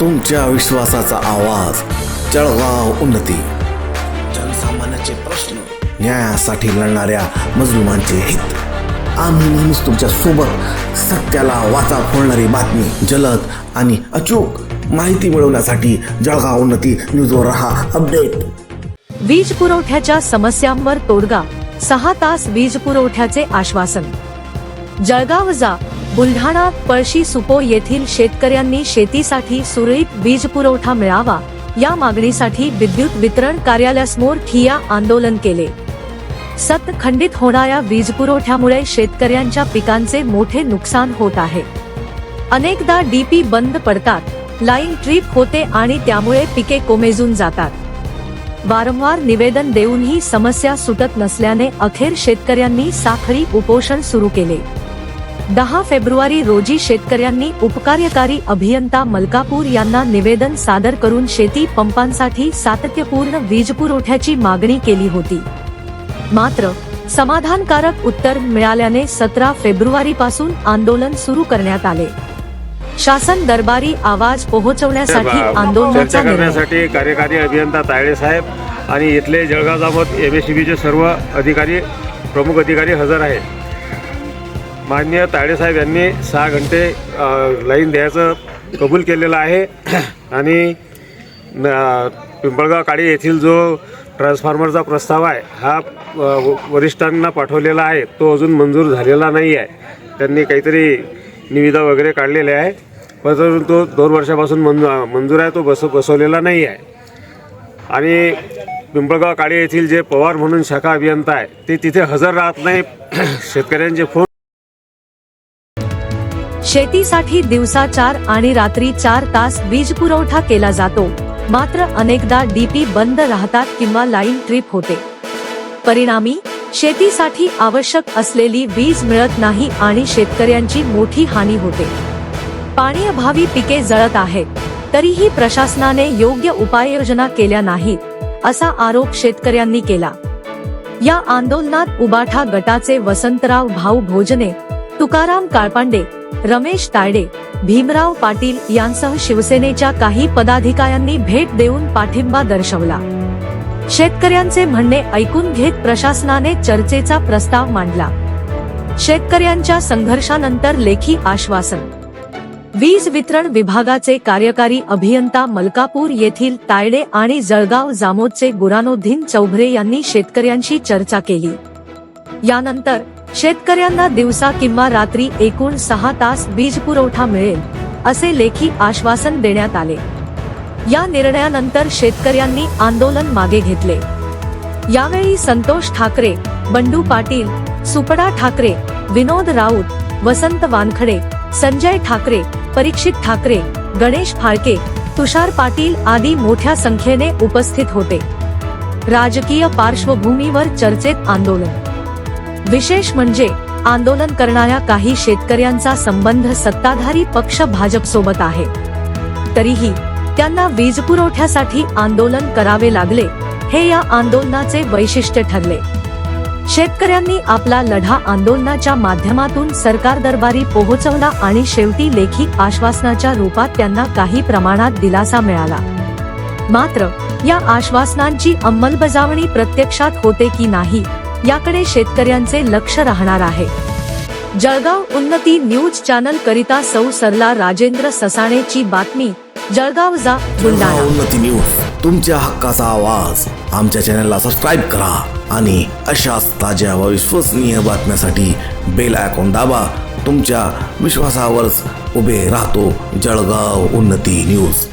तुमच्या विश्वासाचा आवाज. जळगाव उन्नती. जनसामान्याचे प्रश्न न्यायासाठी लढणाऱ्या मजलुमांचे हित. आम्ही नेहमीच तुमच्यासोबत सत्याला वाचा फोडणारी बातमी जलद आणि अचूक माहिती मिळवण्यासाठी जळगाव उन्नती न्यूजवर रहा. अपडेट. वीज पुरवठ्याच्या समस्यांवर तोडगा. सहा तास वीज पुरवठ्याचे आश्वासन. जळगाव जा. बुलढाणा पळशी सुपो येथील शेतकऱ्यांनी शेतीसाठी सुरळीत वीज पुरवठा मिळावा या मागणीसाठी विद्युत वितरण कार्यालयासमोर ठिया आंदोलन केले. सत खंडित होणाऱ्या वीज पुरवठ्यामुळे शेतकऱ्यांच्या पिकांचे मोठे नुकसान होत आहे. अनेकदा डीपी बंद पडतात लाईन ट्रीप होते आणि त्यामुळे पिके कोमेजून जातात. वारंवार निवेदन देऊनही समस्या सुटत नसल्याने अखेर शेतकऱ्यांनी साखळी उपोषण सुरू केले. दहा फेब्रुवारी रोजी शेतकऱ्यांनी उपकार्यकारी अभियंता मलकापूर यांना निवेदन सादर करून शेती पंपांसाठी सातत्यपूर्ण वीज पुरवठ्याची मागणी केली होती. मात्र समाधानकारक उत्तर मिळाल्याने सतरा फेब्रुवारी पासून आंदोलन सुरू करण्यात आले. शासन दरबारी आवाज पोहोचवण्यासाठी आंदोलनाचा करण्यासाठी कार्यकारी अभियंता तायडे साहेब आणि इथले Jalgaon Jamod M S C सर्व अधिकारी प्रमुख अधिकारी हजर आहेत. माननीय ताळेसाहेब यांनी सहा घंटे लाईन द्यायचं कबूल केलेलं आहे. आणि न- पिंपळगाव काळी येथील जो ट्रान्सफॉर्मरचा प्रस्ताव आहे हा व- वरिष्ठांना पाठवलेला आहे तो अजून मंजूर झालेला नाही आहे. त्यांनी काहीतरी निविदा वगैरे काढलेल्या आहे. परंतु तो दोन वर्षापासून मंजू मंजूर आहे तो बस बसवलेला नाही आहे. आणि पिंपळगाव काळे येथील जे पवार म्हणून शाखा अभियंता आहे ते तिथे हजर राहत नाही. शेतकऱ्यांचे फोन शेतीसाठी दिवसा चार आणि रात्री चार तास वीज पुरवठा केला जातो. मात्र अनेकदा डीपी बंद राहतात किंवा लाईन ट्रिप होते. परिणामी शेतीसाठी आवश्यक असलेली वीज मिळत नाही आणि शेतकऱ्यांची मोठी हानी होते. पाणी अभावी पिके जळत आहेत. तरीही प्रशासनाने योग्य उपाययोजना केल्या नाहीत असा आरोप शेतकऱ्यांनी केला. या आंदोलनात उबाठा गटाचे वसंतराव भाऊ भोजने तुकाराम काळपांडे रमेश तायडे भीमराव पाटील यांसह शिवसेनेच्या काही पदाधिकाऱ्यांनी भेट देऊन पाठिंबा दर्शवला. शेतकऱ्यांचे म्हणणे ऐकून घेत प्रशासनाने चर्चेचा प्रस्ताव मांडला. शेतकऱ्यांच्या संघर्षानंतर लेखी आश्वासन. वीज वितरण विभागाचे कार्यकारी अभियंता मलकापूर येथील तायडे आणि जळगाव जामोदचे बुरानोद्दीन चौभरे यांनी शेतकऱ्यांशी चर्चा केली. यानंतर शेतकऱ्यांना दिवसा किंवा रात्री एकूण सहा तास वीज पुरवठा मिळेल असे लेखी आश्वासन देण्यात आले. या निर्णयानंतर शेतकऱ्यांनी आंदोलन मागे घेतले. यावेळी संतोष ठाकरे बंडू पाटील सुपडा ठाकरे विनोद राऊत वसंत वानखडे संजय ठाकरे परीक्षित ठाकरे गणेश फाळके तुषार पाटील आदी मोठ्या संख्येने उपस्थित होते. राजकीय पार्श्वभूमीवर चर्चेत आंदोलन विशेष म्हणजे आंदोलन करणाऱ्या काही शेतकऱ्यांचा संबंध सत्ताधारी पक्ष भाजपसोबत आहे. तरीही त्यांना वीज पुरवठ्यासाठी आंदोलन करावे लागले हे या आंदोलनाचे वैशिष्ट्य ठरले. शेतकऱ्यांनी आपला लढा आंदोलनाच्या माध्यमातून सरकार दरबारी पोहोचवला आणि शेवटी लेखी आश्वासनाच्या रूपात त्यांना काही प्रमाणात दिलासा मिळाला. मात्र या आश्वासनांची अंमलबजावणी प्रत्यक्षात होते की नाही याकडे शेतकऱ्यांचे लक्ष राहणार आहे. जळगाव उन्नती न्यूज चॅनल करिता सौ सरला राजेंद्र ससाणेची बातमी जळगाव जा बुलढाणा. उन्नती न्यूज तुमच्या हक्काचा आवाज. आमच्या चॅनलला सबस्क्राईब करा आणि अशाच ताज्या व विश्वसनीय बातम्यासाठी बेल आयकॉन दाबा. तुमच्या विश्वासावरच उभे राहतो जळगाव उन्नती न्यूज.